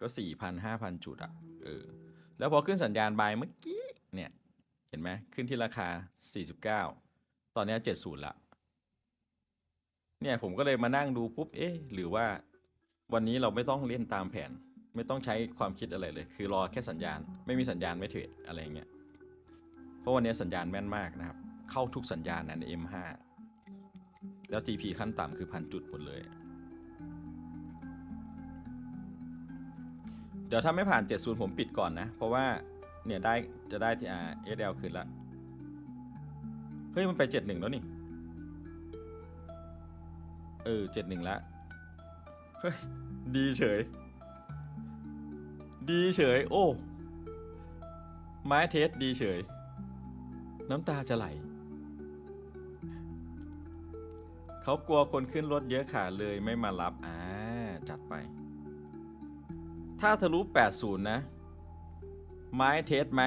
ก็สี่พันห้าพันจุดอะเออแล้วพอขึ้นสัญญาณบายเมื่อกี้เนี่ยเห็นไหมขึ้นที่ราคาสี่สิบเก้าตอนนี้เจ็ดศูนย์ละเนี่ยผมก็เลยมานั่งดูปุ๊บเอ๊ะหรือว่าวันนี้เราไม่ต้องเล่นตามแผน ไม่ต้องใช้ความคิดอะไรเลย คือรอแค่สัญญาณ ไม่มีสัญญาณไม่เทรดอะไรเงี้ยเพราะวันนี้สัญญาณแม่นมากนะครับ เข้าทุกสัญญาณใน M5 แล้ว TP ขั้นต่ำคือพันจุดหมดเลย เดี๋ยวถ้าไม่ผ่าน 70 ผมปิดก่อนนะ เพราะว่าเนี่ยได้จะได้ที่ R SL คืนละ เฮ้ย มันไป 71 แล้วนี่ เออ 71 แล้ว เฮ้ย ดีเฉย ดีเฉย โอ้ ไม้เทสดีเฉย น้ำตาจะไหล เขากลัวคนขึ้นรถเยอะค่ะเลยไม่มารับ อ่า จัดไป ถ้าทะลุ80 นะ ไม้เทสไม้